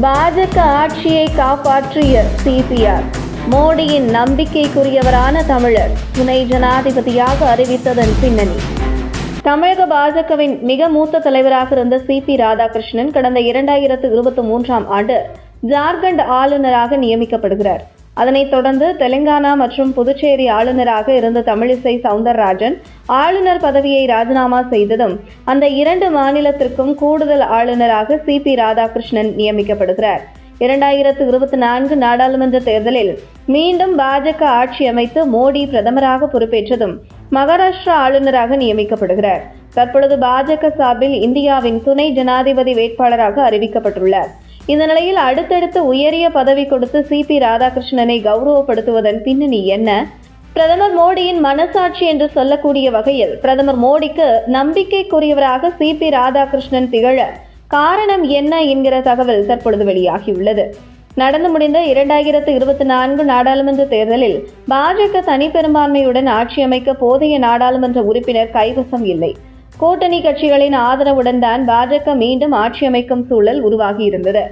பாஜக ஆட்சியை காப்பாற்றிய சிபிஆர். மோடியின் நம்பிக்கைக்குரியவரான தமிழர் துணை ஜனாதிபதியாக அறிவித்ததன் பின்னணி. தமிழக பாஜகவின் மிக மூத்த தலைவராக இருந்த சி பி ராதாகிருஷ்ணன் கடந்த இரண்டாயிரத்து இருபத்தி மூன்றாம் ஆண்டு ஜார்க்கண்ட் ஆளுநராக நியமிக்கப்படுகிறார். அதனைத் தொடர்ந்து தெலுங்கானா மற்றும் புதுச்சேரி ஆளுநராக இருந்த தமிழிசை சவுந்தரராஜன் ஆளுநர் பதவியை ராஜினாமா செய்ததும் அந்த இரண்டு மாநிலத்திற்கும் கூடுதல் ஆளுநராக சி. பி. ராதாகிருஷ்ணன் நியமிக்கப்படுகிறார். இரண்டாயிரத்து இருபத்தி நான்கு நாடாளுமன்ற தேர்தலில் மீண்டும் பாஜக ஆட்சி அமைத்து மோடி பிரதமராக பொறுப்பேற்றதும் மகாராஷ்டிரா ஆளுநராக நியமிக்கப்படுகிறார். தற்பொழுது பாஜக சார்பில் இந்தியாவின் துணை ஜனாதிபதி வேட்பாளராக அறிவிக்கப்பட்டுள்ளார். இந்த நிலையில் அடுத்தடுத்து உயரிய பதவி கொடுத்து சிபி ராதாகிருஷ்ணனை கௌரவப்படுத்துவதன் பின்னணி என்ன? பிரதமர் மோடியின் மனசாட்சி என்று சொல்லக்கூடிய வகையில் பிரதமர் மோடிக்கு நம்பிக்கைக்குரியவராக சி பி ராதாகிருஷ்ணன் திகழ காரணம் என்ன என்கிற தகவல் தற்பொழுது வெளியாகியுள்ளது. நடந்து முடிந்த இரண்டாயிரத்து இருபத்தி நான்கு நாடாளுமன்ற தேர்தலில் பாஜக தனிப்பெரும்பான்மையுடன் ஆட்சி அமைக்க போதிய நாடாளுமன்ற உறுப்பினர் கைவசம் இல்லை. கூட்டணி கட்சிகளின் ஆதரவுடன் தான் பாஜக மீண்டும் ஆட்சி அமைக்கும் சூழல் உருவாகியிருந்தது.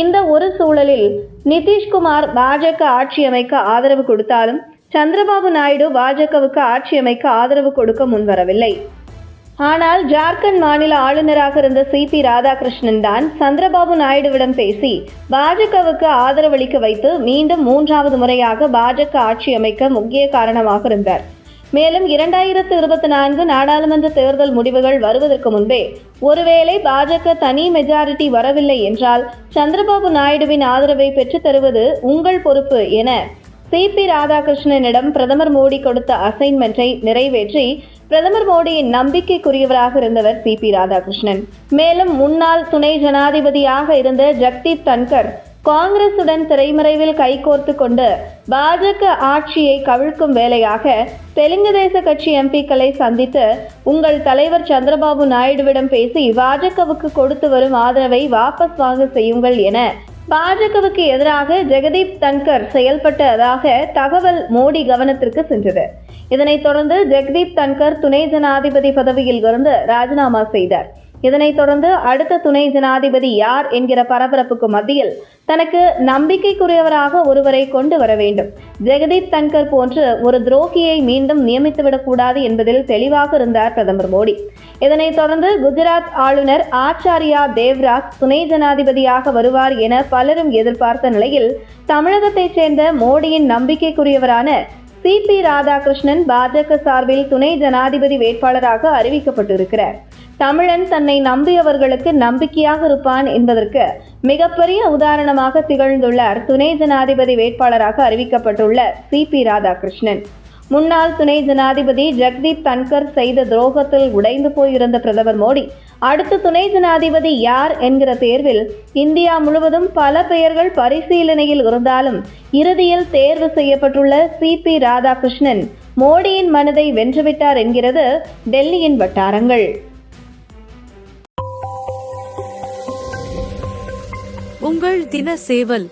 இந்த ஒரு சூழலில் நிதிஷ்குமார் பாஜக ஆட்சி அமைக்க ஆதரவு கொடுத்தாலும் சந்திரபாபு நாயுடு பாஜகவுக்கு ஆட்சி அமைக்க ஆதரவு கொடுக்க முன்வரவில்லை. ஆனால் ஜார்க்கண்ட் மாநில ஆளுநராக இருந்த சி. பி. ராதாகிருஷ்ணன் தான் சந்திரபாபு நாயுடுவிடம் பேசி பாஜகவுக்கு ஆதரவளிக்க வைத்து மீண்டும் மூன்றாவது முறையாக பாஜக ஆட்சி அமைக்க முக்கிய காரணமாக இருந்தார். மேலும் இரண்டாயிரத்து இருபத்தி நான்கு நாடாளுமன்ற தேர்தல் முடிவுகள் வருவதற்கு முன்பே ஒருவேளை பாஜக தனி மெஜாரிட்டி வரவில்லை என்றால் சந்திரபாபு நாயுடுவின் ஆதரவை பெற்றுத் தருவது உங்கள் பொறுப்பு என சி பி ராதாகிருஷ்ணனிடம் பிரதமர் மோடி கொடுத்த அசைன்மெண்ட்டை நிறைவேற்றி பிரதமர் மோடியின் நம்பிக்கைக்குரியவராக இருந்தவர் சி பி ராதாகிருஷ்ணன். மேலும் முன்னாள் துணை ஜனாதிபதியாக இருந்த ஜக்தீப் தன்கர் காங்கிரசுடன் திரைமறைவில் கைகோர்த்து கொண்டு பாஜக ஆட்சியை கவிழ்க்கும் வேலையாக தெலுங்கு தேச கட்சி எம்பிக்களை சந்தித்து உங்கள் தலைவர் சந்திரபாபு நாயுடுவிடம் பேசி பாஜகவுக்கு கொடுத்து வரும் ஆதரவை வாபஸ் வாங்க செய்யுங்கள் என பாஜகவுக்கு எதிராக ஜெகதீப் தன்கர் செயல்பட்டதாக தகவல் மோடி கவனத்திற்கு சென்றது. இதனைத் தொடர்ந்து ஜெகதீப் தன்கர் துணை ஜனாதிபதி பதவியில் இருந்து ராஜினாமா செய்தார். இதனைத் தொடர்ந்து அடுத்த துணை ஜனாதிபதி யார் என்கிற பரபரப்புக்கு மத்தியில் தனக்கு நம்பிக்கைக்குரியவராக ஒருவரை கொண்டு வர வேண்டும். ஜெகதீப் தன்கர் போன்று ஒரு துரோகியை மீண்டும் நியமித்துவிடக்கூடாது என்பதில் தெளிவாக இருந்தார் பிரதமர் மோடி. இதனைத் தொடர்ந்து குஜராத் ஆளுநர் ஆச்சாரியா தேவ்ராஜ் துணை ஜனாதிபதியாக வருவார் என பலரும் எதிர்பார்த்த நிலையில் தமிழகத்தைச் சேர்ந்த மோடியின் நம்பிக்கைக்குரியவரான சி பி ராதாகிருஷ்ணன் பாஜக சார்பில் துணை ஜனாதிபதி வேட்பாளராக அறிவிக்கப்பட்டிருக்கிறார். தமிழன் தன்னை நம்பியவர்களுக்கு நம்பிக்கையாக இருப்பான் என்பதற்கு மிகப்பெரிய உதாரணமாக திகழ்ந்துள்ளார் துணை ஜனாதிபதி வேட்பாளராக அறிவிக்கப்பட்டுள்ள சி பி ராதாகிருஷ்ணன். முன்னாள் துணை ஜனாதிபதி ஜெக்தீப் தன்கர் செய்த துரோகத்தில் உடைந்து போயிருந்த பிரதமர் மோடி அடுத்த துணை ஜனாதிபதி யார் என்கிற தேர்வில் இந்தியா முழுவதும் பல பெயர்கள் பரிசீலனையில் இருந்தாலும் இறுதியில் தேர்வு செய்யப்பட்டுள்ள சி பி ராதாகிருஷ்ணன் மோடியின் மனதை வென்றுவிட்டார் என்கிறது டெல்லியின் வட்டாரங்கள். உங்கள் தின சேவல்